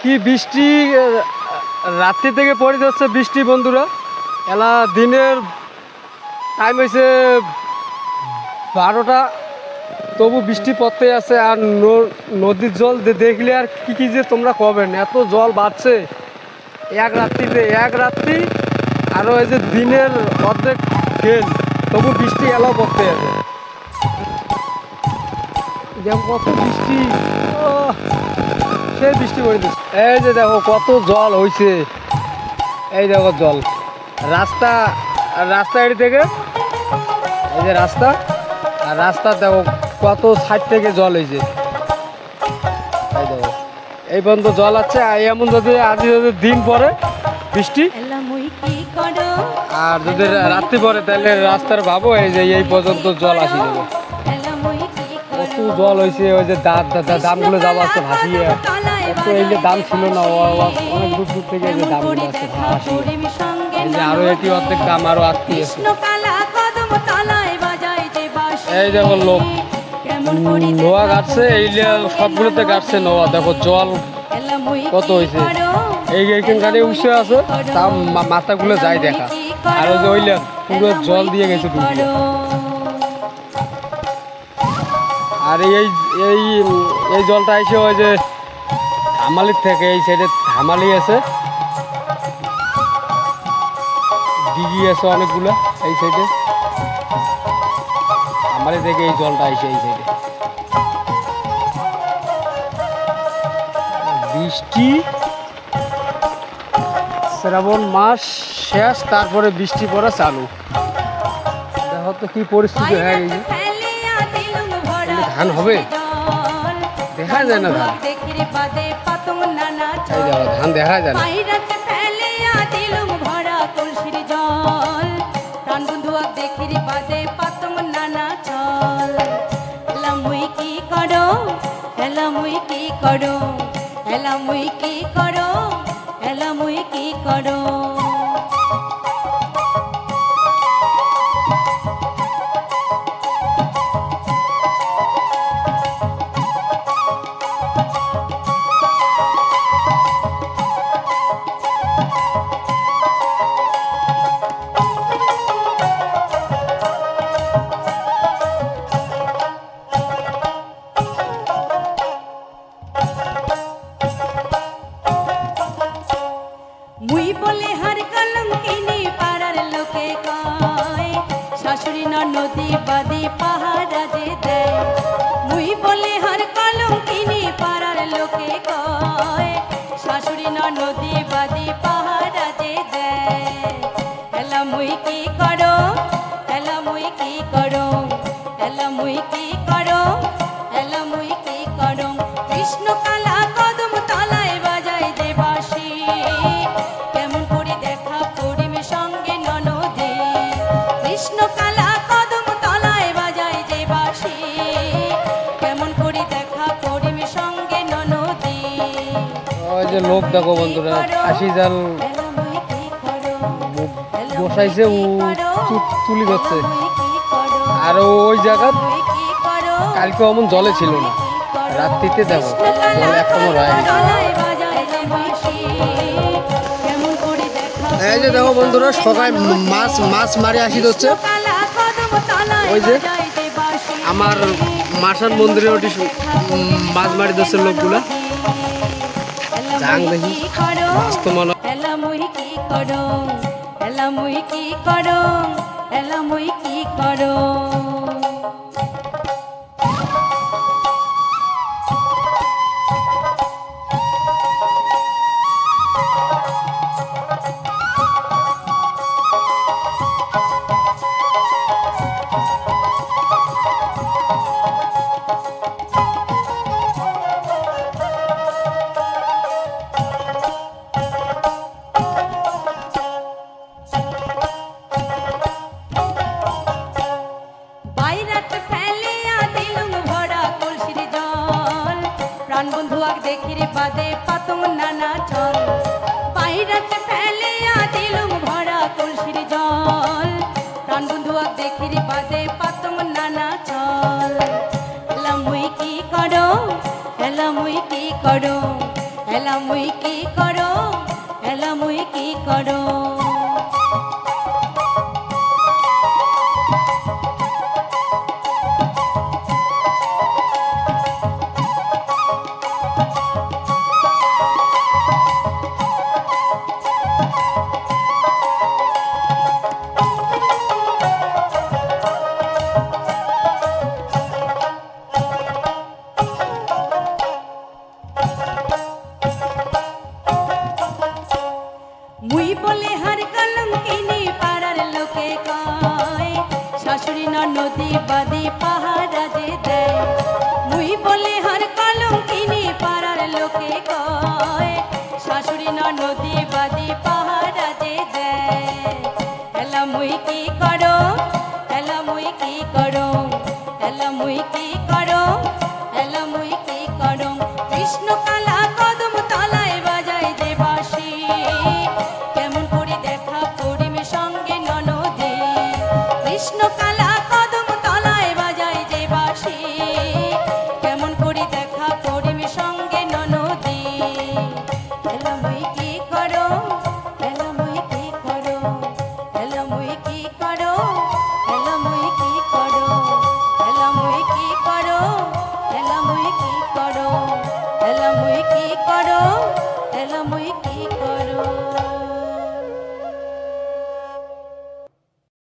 কি বৃষ্টি রাত্রি থেকে পড়ে যাচ্ছে বৃষ্টি বন্ধুরা। এলা দিনের টাইম হয়েছে বারোটা। তবু বৃষ্টি পড়তে আছে আর নদীর জল দেখলে আর কি কি যে তোমরা কবেন এত জল বাড়ছে। এক রাত্রিতে এক রাত্রি আরও এই যে দিনের অর্ধেক ফেল তবু বৃষ্টি এলাও পড়তে আছে। দেখো কত বৃষ্টি সেই বৃষ্টি পড়ে দিচ্ছে এই যে দেখো কত জল হয়েছে এই দেখো জল। রাস্তা রাস্তা এটি থেকে এই যে রাস্তা আর রাস্তা দেখো কত সাইড থেকে জল হয়েছে এই দেখো এই পর্যন্ত জল আছে আর এমন যদি আজ যদি দিন পরে বৃষ্টি আর যদি রাত্রি পরে তাহলে রাস্তার ভাবো এই যে এই পর্যন্ত জল আসি যাবে। কত জল হয়েছে ওই যে দা- দা- দা- দামগুলো যাওয়া আছে ভাসিয়ে। এই যে দাম ছিল না অনেক দূর দূর থেকে এই যে দামগুলো আছে এই যে আরও এটি অর্ধেক দাম আছে এই লোক। নোয়া গাছছে এই সবগুলোতে গাছছে নোয়া দেখো জল কত হয়েছে। এই এইখানখানে উঠে আছে তা মাথাগুলো যায় দেখা। আর ওই যে ওইলে পুরো জল দিয়ে গেছে আর এই এই এই জলটা এসে ওই যে হামালির থেকে এই সাইডে হামালি আছে। দিঘি আছে অনেকগুলো এই সাইডে হামালি থেকে এই জলটা এসে এই সাইডে বৃষ্টি। শ্রাবণ মাস শেষ তারপরে বৃষ্টি পড়া চালু। দেখো তো কি পরিস্থিতি হয়ে গেছে। ধান হবে? দেখা যায় না ধান। ধান দেখা যায় করো? এলা মুই কি করো? এলা মুই কি করো? বাদী পাহারা যে দেয়, মুই বলে হার কলম কিনি পাড়ার লোকে কয়, শাশুড়ি নদী বাদী পাহারা যে দেয়। এলা মুই কি করো? এলা মুই কি করো? এলা মুই কি করো? যে লোক দেখো বন্ধুরা ফাঁসি জাল বসাইছে ও? তুলি ধরছে? আর ওই জায়গা? কালকে অমন জলে ছিল না রাত্রিতে দেখো, জল এই যে দেখো বন্ধুরা, সবাই মাছ মাছ মারি আসি হচ্ছে ওই যে আমার মাসান মন্দিরে ওটি মাছ মারি দিচ্ছে লোকগুলা যাং দেখি। কি করো? মাছ তো মনে এলা মুই কি করো এলা মুই কি করো এলা মুই কি করো নানা চল বাইরাত ফেলিয়া দিলুম ভরা কলসির জল। প্রাণ বন্ধু দেখির বাদে পাতং নানা চল এলা মুই কি করো? এলা মুই কি করো? এলা মুই কি করো? এলা মুই কি করো? শাশুড়ি নদী বাদী পাহারা যে দেয়। এলা মুই কি করো? এলা মুই কি করো? এলা মুই কি